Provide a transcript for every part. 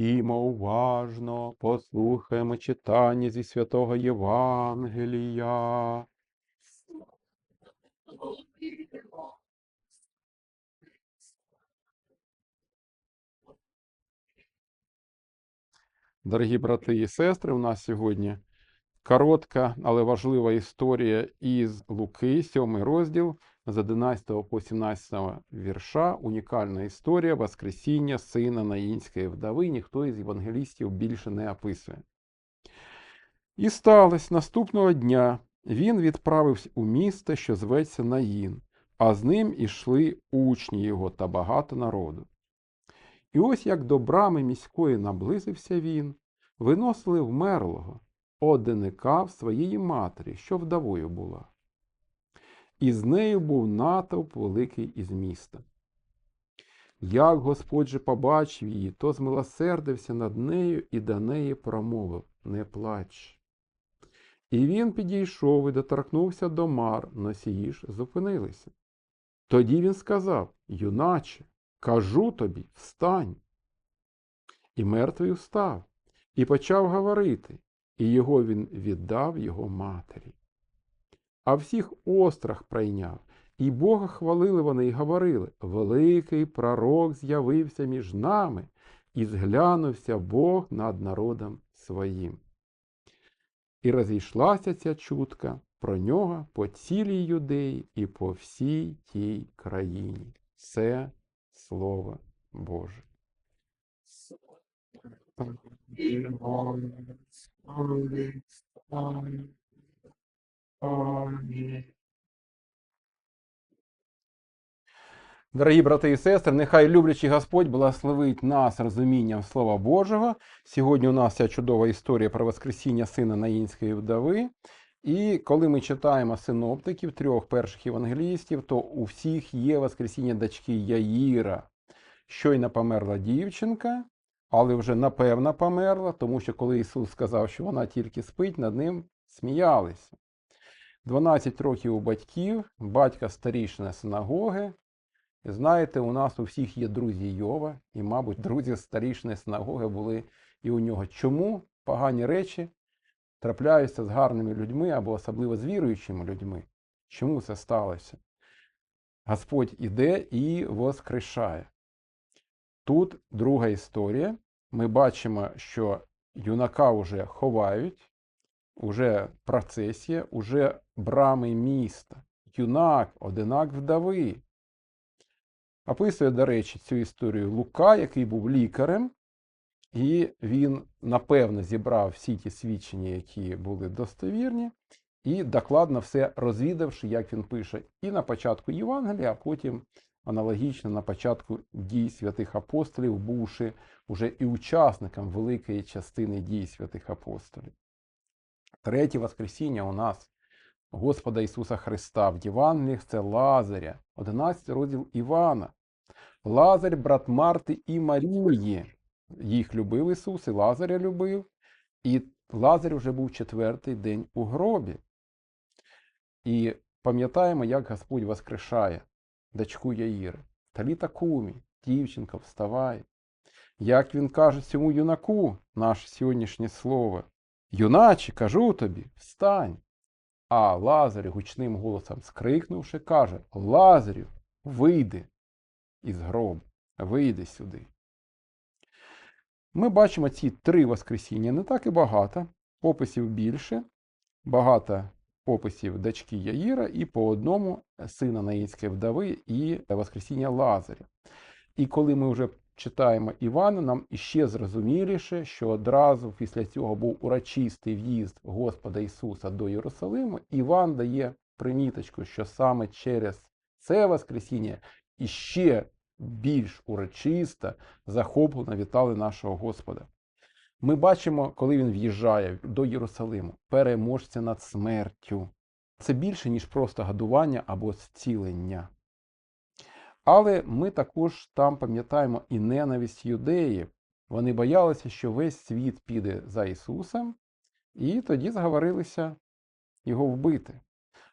Імо уважно, послухаємо читання зі святого Євангелія. Дорогі брати і сестри, у нас сьогодні коротка, але важлива історія із Луки, 7 розділ з 11 по 17 вірша. Унікальна історія Воскресіння сина Наїнської вдови. Ніхто із євангелістів більше не описує. І сталося наступного дня. Він відправився у місто, що зветься Наїн, а з ним ішли учні його та багато народу. І ось як до брами міської наблизився він, виносили вмерлого, одиника в своєї матері, що вдовою була. І з нею був натовп великий із міста. Як Господь же побачив її, то змилосердився над нею і до неї промовив Не плач. І він підійшов і доторкнувся до мар, носії ж зупинилися. Тоді він сказав Юначе, кажу тобі, встань. І мертвий встав, і почав говорити, і його він віддав його матері. А всіх острах прийняв, і Бога хвалили вони і говорили Великий пророк з'явився між нами, і зглянувся Бог над народом своїм. І розійшлася ця чутка про нього по цілій юдеї і по всій тій країні. Це Слово Боже. Дорогі брати і сестри, нехай люблячий Господь благословить нас розумінням Слова Божого. Сьогодні у нас ця чудова історія про Воскресіння сина Наїнської вдови. І коли ми читаємо синоптиків, трьох перших євангелістів, то у всіх є Воскресіння дочки Яїра. Щойно померла дівчинка, але вже напевно померла, тому що коли Ісус сказав, що вона тільки спить, над ним сміялися. 12 років у батьків, батька старішина синагоги. Знаєте, у нас у всіх є друзі Йова, і, мабуть, друзі старішини синагоги були і у нього. Чому погані речі трапляються з гарними людьми або особливо з віруючими людьми? Чому це сталося? Господь іде і воскрешає. Тут друга історія. Ми бачимо, що юнака вже ховають, уже процесія, уже брами міста. Юнак, одинак вдови. Описує, до речі, цю історію Лука, який був лікарем, і він, напевно, зібрав всі ті свідчення, які були достовірні, і докладно все розвідавши, як він пише, і на початку Євангелія, а потім аналогічно на початку дій святих апостолів, бувши уже і учасником великої частини дій святих апостолів. Третє Воскресіння у нас Господа Ісуса Христа в Євангеліях це Лазаря, 11 розділ Івана. Лазарь, брат Марти і Марії. Їх любив Ісус, і Лазаря любив. І Лазар вже був четвертий день у гробі. І пам'ятаємо, як Господь воскрешає дочку Яїри. Таліта кумі, дівчинка, вставай. Як він каже цьому юнаку, наше сьогоднішнє слово, юначе, кажу тобі, встань. А Лазар гучним голосом скрикнувши, каже Лазарю, вийди із гробу, вийди сюди. Ми бачимо ці три Воскресіння не так і багато, описів більше, багато описів дочки Яїра і по одному сина Наїнської вдови і Воскресіння Лазаря. І коли ми вже читаємо Івана, нам іще зрозуміліше, що одразу після цього був урочистий в'їзд Господа Ісуса до Єрусалиму. Іван дає приміточку, що саме через це Воскресіння іще більш урочисто, захоплено вітали нашого Господа. Ми бачимо, коли він в'їжджає до Єрусалиму, переможця над смертю. Це більше, ніж просто годування або зцілення. Але ми також там пам'ятаємо і ненависть юдеїв. Вони боялися, що весь світ піде за Ісусом, і тоді зговорилися його вбити.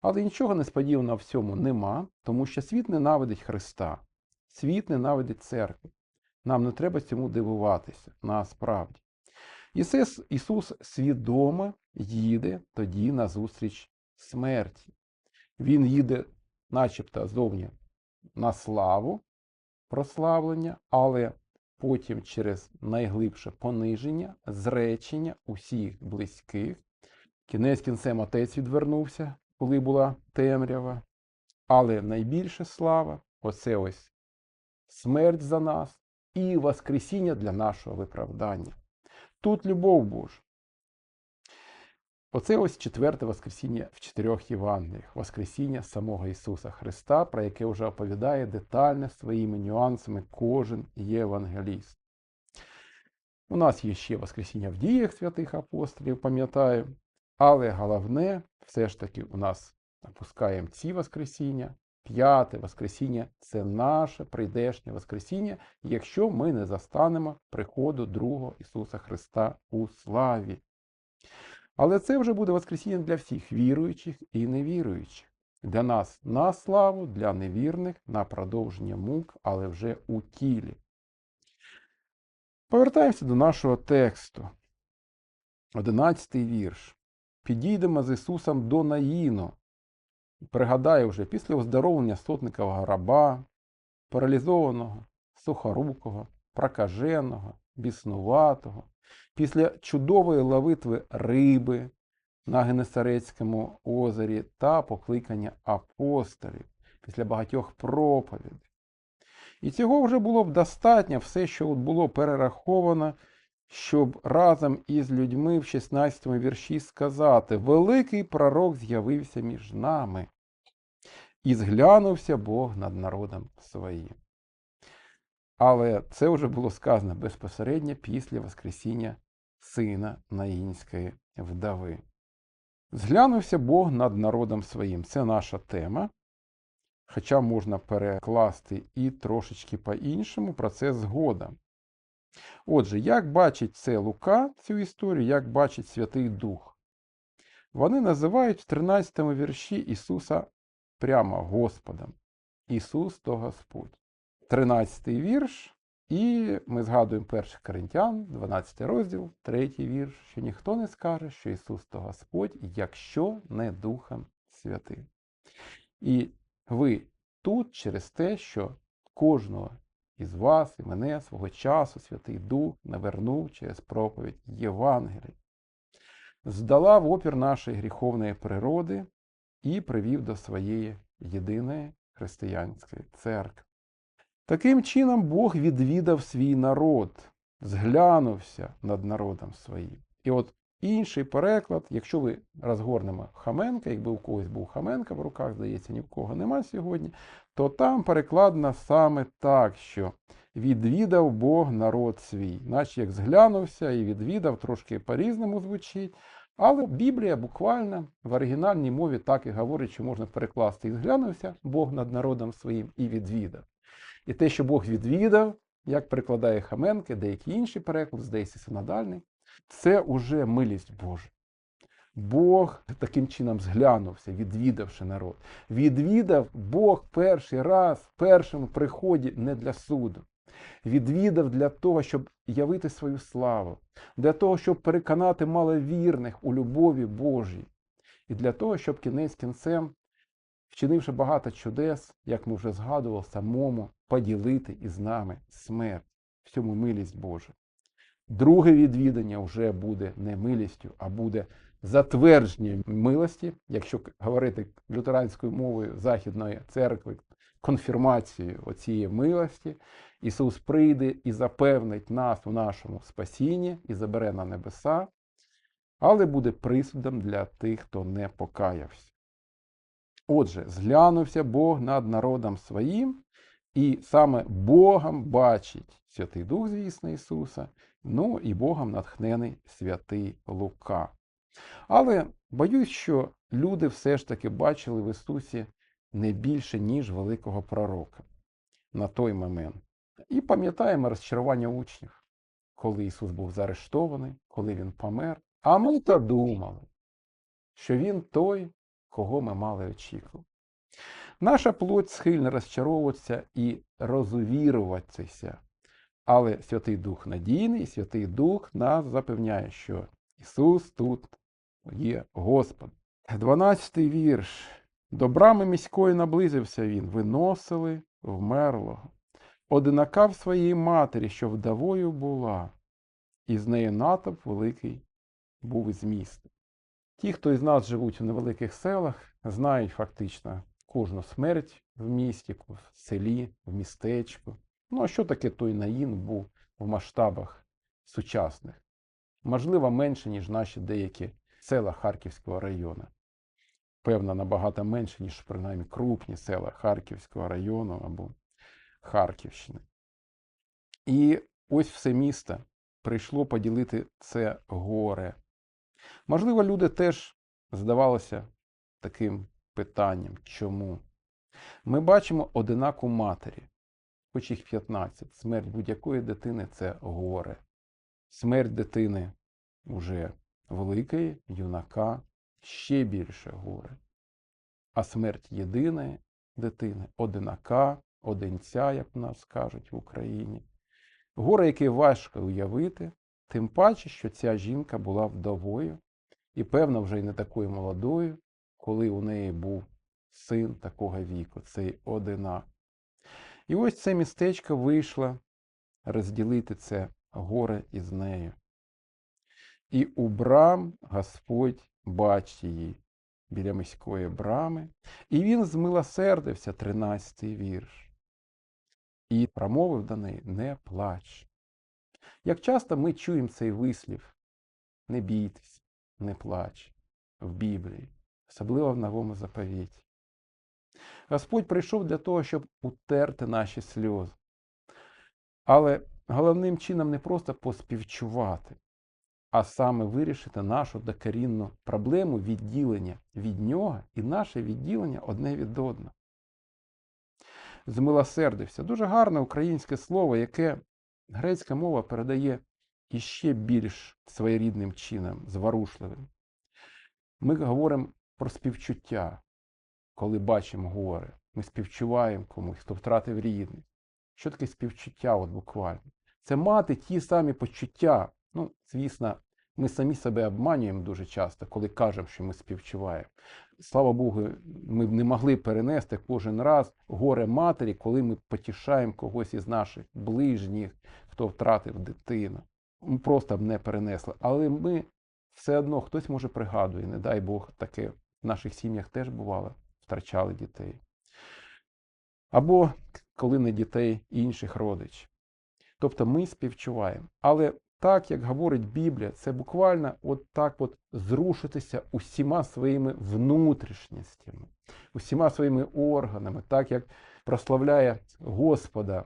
Але нічого несподіваного в цьому нема, тому що світ ненавидить Христа, світ ненавидить церкву. Нам не треба цьому дивуватися, насправді. Ісус, Ісус свідомо їде тоді назустріч смерті. Він їде, начебто, зовні на славу, прославлення, але потім через найглибше пониження, зречення усіх близьких. Кінець кінцем отець відвернувся, коли була темрява. Але найбільша слава оце ось смерть за нас і Воскресіння для нашого виправдання. Тут любов Божа. Оце ось четверте Воскресіння в чотирьох Євангеліях. Воскресіння самого Ісуса Христа, про яке вже оповідає детально своїми нюансами кожен євангеліст. У нас є ще Воскресіння в діях святих апостолів, пам'ятаю. Але головне, все ж таки, у нас опускаємо ці Воскресіння. П'яте Воскресіння це наше прийдешнє Воскресіння, якщо ми не застанемо приходу другого Ісуса Христа у славі. Але це вже буде Воскресіння для всіх віруючих і невіруючих. Для нас на славу, для невірних на продовження мук, але вже у тілі. Повертаємося до нашого тексту. Одинадцятий вірш. Підійдемо з Ісусом до Наїну. Пригадаю вже після оздоровлення сотникового раба, паралізованого, сухорукого, прокаженого, біснуватого, після чудової ловитви риби на Генесарецькому озері та покликання апостолів після багатьох проповідей. І цього вже було б достатньо все, що було перераховано, щоб разом із людьми в 16 вірші сказати: Великий пророк з'явився між нами, і зглянувся Бог над народом своїм. Але це вже було сказано безпосередньо після Воскресіння сина Наїнської вдави. Зглянувся Бог над народом своїм. Це наша тема. Хоча можна перекласти і трошечки по-іншому, про це згодом. Отже, як бачить це Лука, цю історію, як бачить Святий Дух? Вони називають в 13 вірші Ісуса прямо Господом. Ісус то Господь. 13 вірш, і ми згадуємо 1 Коринтян, 12 розділ, 3 вірш, що ніхто не скаже, що Ісус то Господь, якщо не Духом Святим. І ви тут через те, що кожного із вас і мене свого часу Святий Дух навернув через проповідь Євангелії, здала в опір нашої гріховної природи і привів до своєї єдиної християнської церкви. Таким чином Бог відвідав свій народ, зглянувся над народом своїм. І от інший переклад, якщо ви розгорнемо Хаменка, якби у когось був Хаменка в руках, здається, ні в кого нема сьогодні, то там перекладено саме так, що відвідав Бог народ свій, наче як зглянувся і відвідав, трошки по-різному звучить. Але Біблія буквально в оригінальній мові так і говорить, що можна перекласти і зглянувся Бог над народом своїм і відвідав. І те, що Бог відвідав, як перекладає Хаменки, деякі інші переклади, здається, синодальний, це уже милість Божа. Бог таким чином зглянувся, відвідавши народ. Відвідав Бог перший раз в першому приході не для суду. Відвідав для того, щоб явити свою славу, для того, щоб переконати маловірних у любові Божій, і для того, щоб кінець кінцем, вчинивши багато чудес, як ми вже згадували, самому поділити із нами смерть, всьому милість Божа. Друге відвідання вже буде не милістю, а буде затвердження милості, якщо говорити лютеранською мовою Західної церкви, конфірмацією оцієї милості. Ісус прийде і запевнить нас у нашому спасінні і забере на небеса, але буде присудом для тих, хто не покаявся. Отже, зглянувся Бог над народом своїм, і саме Богом бачить Святий Дух, звісно, Ісуса, ну і Богом натхнений святий Лука. Але боюсь, що люди все ж таки бачили в Ісусі не більше, ніж великого пророка на той момент. І пам'ятаємо розчарування учнів, коли Ісус був заарештований, коли Він помер. А ми то думали, що Він той, кого ми мали очікувати. Наша плоть схильна розчаровуватися і розувіруватися, Але Святий Дух надійний, Святий Дух нас запевняє, що Ісус тут є Господь. Дванадцятий вірш. До брами міської наблизився він, виносили вмерлого. Одинака в своїй матері, що вдовою була, і з нею натовп великий був із міста. Ті, хто із нас живуть в невеликих селах, знають фактично кожну смерть в місті, в селі, в містечку. Ну а що таке той наїн був в масштабах сучасних? Можливо, менше, ніж наші деякі села Харківського району. Певно, набагато менше, ніж принаймні крупні села Харківського району або Харківщини. І ось все місто прийшло поділити це горе. Можливо, люди теж здавалося таким питанням, чому? Ми бачимо одинаку матері, хоч їх 15. Смерть будь-якої дитини це горе. Смерть дитини вже великої, юнака ще більше горе. А смерть єдиної дитини, одинака, одинця, як в нас кажуть в Україні. Горе, яке важко уявити, тим паче, що ця жінка була вдовою, і, певно, вже й не такою молодою, коли у неї був син такого віку, цей одинак. І ось це містечко вийшло розділити це горе із нею. І у брам Господь бачить її біля міської брами, і він змилосердився, 13-й вірш, і промовив до неї не плач. Як часто ми чуємо цей вислів не бійтесь, не плач в Біблії, особливо в новому заповіті. Господь прийшов для того, щоб утерти наші сльози. Але головним чином не просто поспівчувати, а саме вирішити нашу докорінну проблему відділення від нього і наше відділення одне від одного. Змилосердився. Дуже гарне українське слово, яке грецька мова передає іще більш своєрідним чином, зворушливим. Ми говоримо про співчуття, коли бачимо горе. Ми співчуваємо комусь, хто втратив рідних. Що таке співчуття, от буквально? Це мати ті самі почуття. Ну, звісно, ми самі себе обманюємо дуже часто, коли кажемо, що ми співчуваємо. Слава Богу, ми б не могли перенести кожен раз горе матері, коли ми потішаємо когось із наших ближніх, хто втратив дитину. Ми просто б не перенесли. Але ми все одно хтось може пригадує, не дай Бог, таке в наших сім'ях теж бувало, втрачали дітей. Або коли не дітей інших родичів. Тобто ми співчуваємо. Але так, як говорить Біблія, це буквально от так от зрушитися усіма своїми внутрішністями, усіма своїми органами, так як прославляє Господа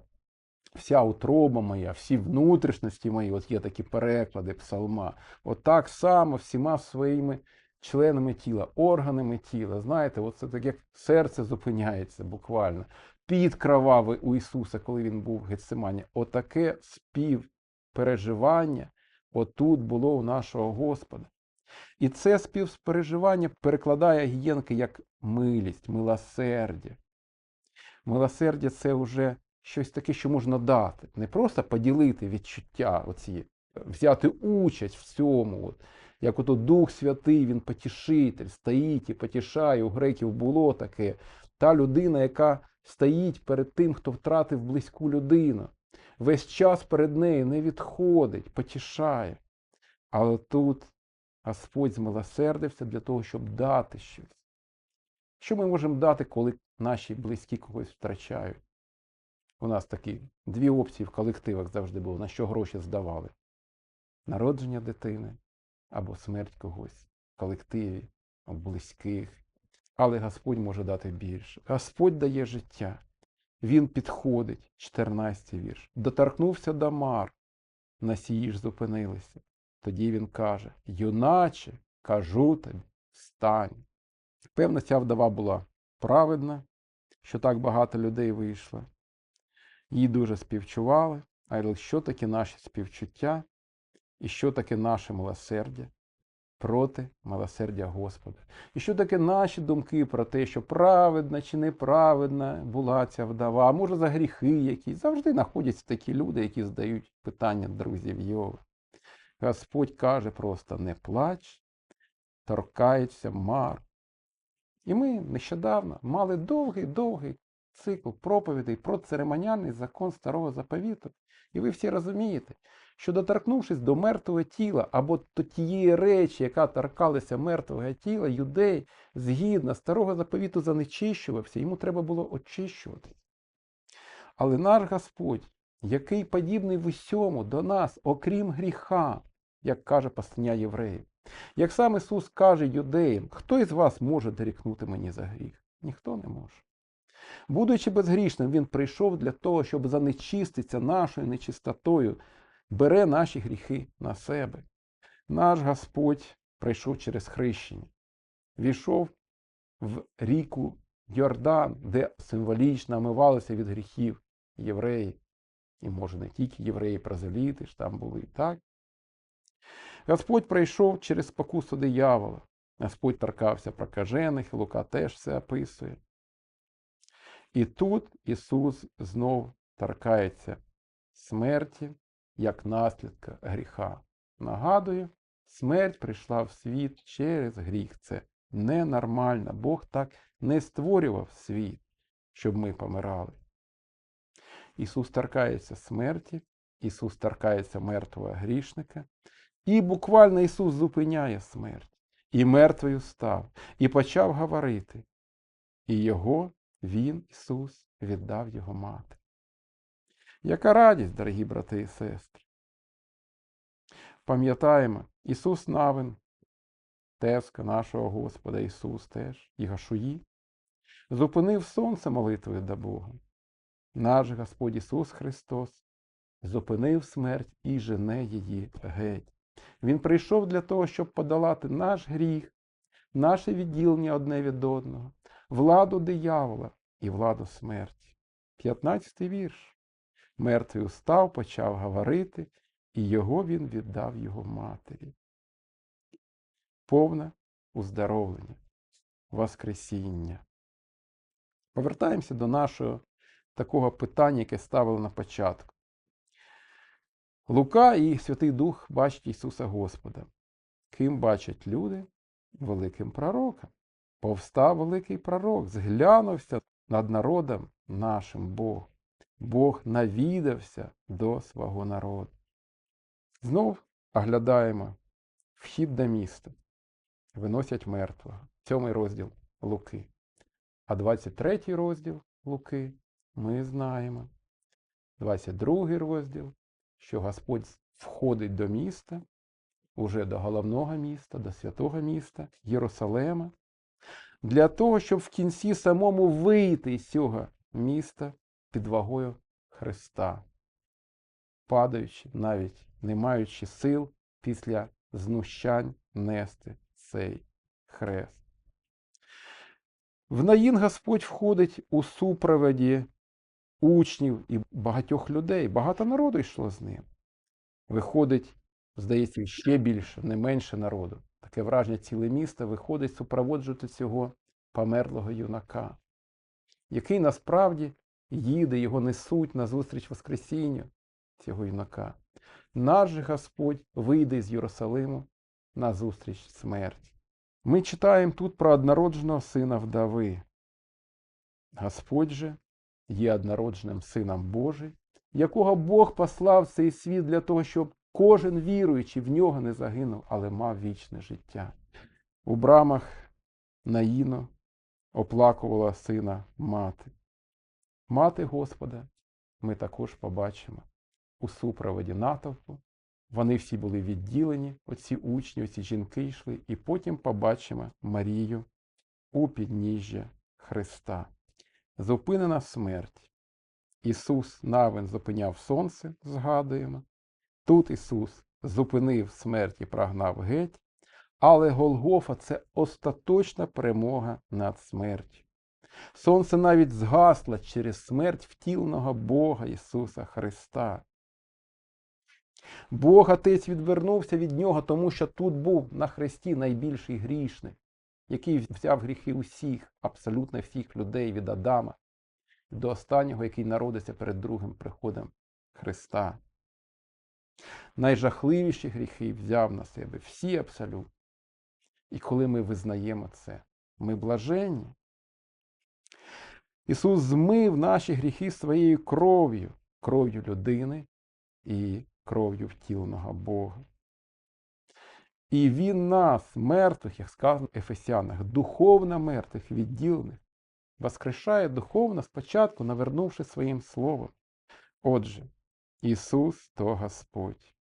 вся утроба моя, всі внутрішності мої, от є такі переклади псалма, от так само всіма своїми членами тіла, органами тіла. Знаєте, от це так як серце зупиняється буквально. Під кровавий у Ісуса, коли він був в Гецимані. Отаке спів переживання отут було у нашого Господа. І це співпереживання перекладає гієнки як милість, милосердя. Милосердя це вже щось таке, що можна дати. Не просто поділити відчуття, оці, взяти участь в цьому. От. Як ото Дух Святий, він потішитель, стоїть і потішає. У греків було таке. Та людина, яка стоїть перед тим, хто втратив близьку людину весь час перед нею не відходить, потішає. Але тут Господь змилосердився для того, щоб дати щось. Що ми можемо дати, коли наші близькі когось втрачають? У нас такі дві опції в колективах завжди було, на що гроші здавали: народження дитини або смерть когось в колективі, у близьких. Але Господь може дати більше. Господь дає життя. Він підходить, 14 вірш. Доторкнувся до мар, носії ж зупинилися. Тоді він каже: Юначе, кажу тобі, встань. Певно, ця вдова була праведна, що так багато людей вийшло. Їй дуже співчували, але що таке наші співчуття і що таке наше милосердя? Проти милосердя Господа. І що таке наші думки про те, що праведна чи неправедна була ця вдова, а може за гріхи якісь. Завжди знаходяться такі люди, які задають питання друзів Йови. Господь каже просто не плач, торкається мар. І ми нещодавно мали довгий-довгий цикл проповідей про церемоніальний закон старого заповіту. І ви всі розумієте, що доторкнувшись до мертвого тіла або до тієї речі, яка торкалася мертвого тіла, юдей згідно старого заповіту занечищувався, йому треба було очищуватись. Але наш Господь, який подібний в усьому до нас, окрім гріха, як каже послання євреїв, як сам Ісус каже юдеям, хто із вас може дорікнути мені за гріх? Ніхто не може. Будучи безгрішним, Він прийшов для того, щоб занечиститися нашою нечистотою, бере наші гріхи на себе. Наш Господь прийшов через хрещення, війшов в ріку Йордан, де символічно омивалися від гріхів євреї. І, може, не тільки євреї, прозеліти ж там були так. Господь прийшов через спокусу диявола. Господь торкався прокажених, Лука теж все описує. І тут Ісус знов торкається смерті як наслідка гріха. Нагадую, смерть прийшла в світ через гріх. Це ненормально. Бог так не створював світ, щоб ми помирали. Ісус торкається смерті, Ісус торкається мертвого грішника, і буквально Ісус зупиняє смерть. І мертвий став, і почав говорити. І Його Він, Ісус, віддав Його мати. Яка радість, дорогі брати і сестри! Пам'ятаємо, Ісус Навин, Тезка нашого Господа Ісус теж, і Гашуї, зупинив сонце молитвою до Бога. Наш Господь Ісус Христос зупинив смерть і жене її геть. Він прийшов для того, щоб подолати наш гріх, наше відділення одне від одного, владу диявола і владу смерті. 15 вірш. Мертвий устав, почав говорити, і його він віддав його матері. Повне уздоровлення, Воскресіння. Повертаємося до нашого такого питання, яке ставили на початку. Лука і Святий Дух бачать Ісуса Господа. Ким бачать люди? Великим пророком. Повстав великий пророк, зглянувся над народом нашим Бог. Бог навідався до свого народу. Знов оглядаємо вхід до міста. Виносять мертвого. Сьомий розділ Луки. А 23 розділ Луки ми знаємо. 22 розділ, що Господь входить до міста, уже до головного міста, до святого міста Єрусалема, для того, щоб в кінці самому вийти з цього міста під вагою Христа, падаючи, навіть не маючи сил після знущань нести цей хрест. В Наїн Господь входить у супроводі учнів і багатьох людей. Багато народу йшло з ним. Виходить, здається, ще більше, не менше народу. Таке враження ціле місто виходить супроводжувати цього померлого юнака, який насправді їде, його несуть на зустріч Воскресінню цього юнака. Наш же Господь вийде з Єрусалиму на зустріч смерті. Ми читаємо тут про однородженого сина вдави. Господь же є однородженим Сином Божий, якого Бог послав цей світ для того, щоб кожен віруючий в нього не загинув, але мав вічне життя. У брамах Наїно оплакувала сина мати. Мати Господа ми також побачимо у супроводі натовпу. Вони всі були відділені, оці учні, оці жінки йшли, і потім побачимо Марію у підніжжя Христа. Зупинена смерть. Ісус навин зупиняв сонце, згадуємо. Тут Ісус зупинив смерть і прогнав геть, але Голгофа це остаточна перемога над смертю. Сонце навіть згасло через смерть втіленого Бога Ісуса Христа. Бог Отець відвернувся від нього, тому що тут був на хресті найбільший грішник, який взяв гріхи усіх, абсолютно всіх людей від Адама до останнього, який народиться перед другим приходом Христа. Найжахливіші гріхи взяв на себе всі абсолютно. І коли ми визнаємо це, ми блаженні. Ісус змив наші гріхи своєю кров'ю, кров'ю людини і кров'ю втіленого Бога. І Він нас, мертвих, як сказано в Ефесянах, духовно мертвих, відділених, воскрешає духовно спочатку, навернувши своїм словом. Отже, Ісус то Господь.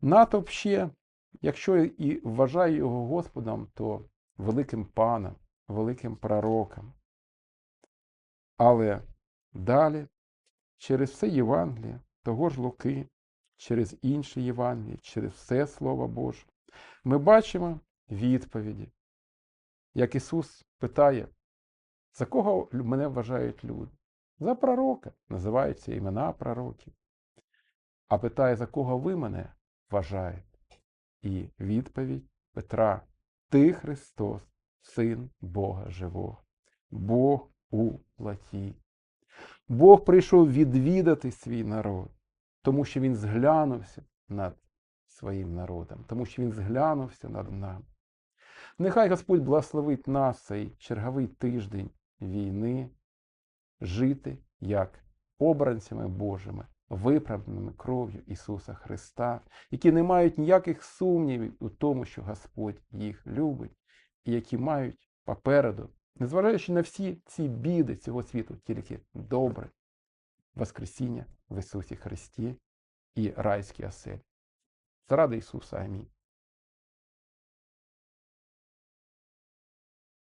Натовп ще, якщо і вважає його Господом, то великим паном, великим пророком. Але далі, через все Євангеліє, того ж Луки, через інші Євангелії, через все Слово Боже, ми бачимо відповіді, як Ісус питає, за кого мене вважають люди? За пророка, називаються імена пророків. А питає, за кого ви мене вважаєте? І відповідь Петра: Ти Христос, Син Бога Живого, Бог у плоті. Бог прийшов відвідати свій народ, тому що Він зглянувся над своїм народом, тому що Він зглянувся над нами. Нехай Господь благословить нас цей черговий тиждень війни, жити як обранцями Божими, виправданими кров'ю Ісуса Христа, які не мають ніяких сумнівів у тому, що Господь їх любить, і які мають попереду, незважаючи на всі ці біди цього світу, тільки добре Воскресіння в Ісусі Христі і райський оселі. Заради Ісуса. Амінь.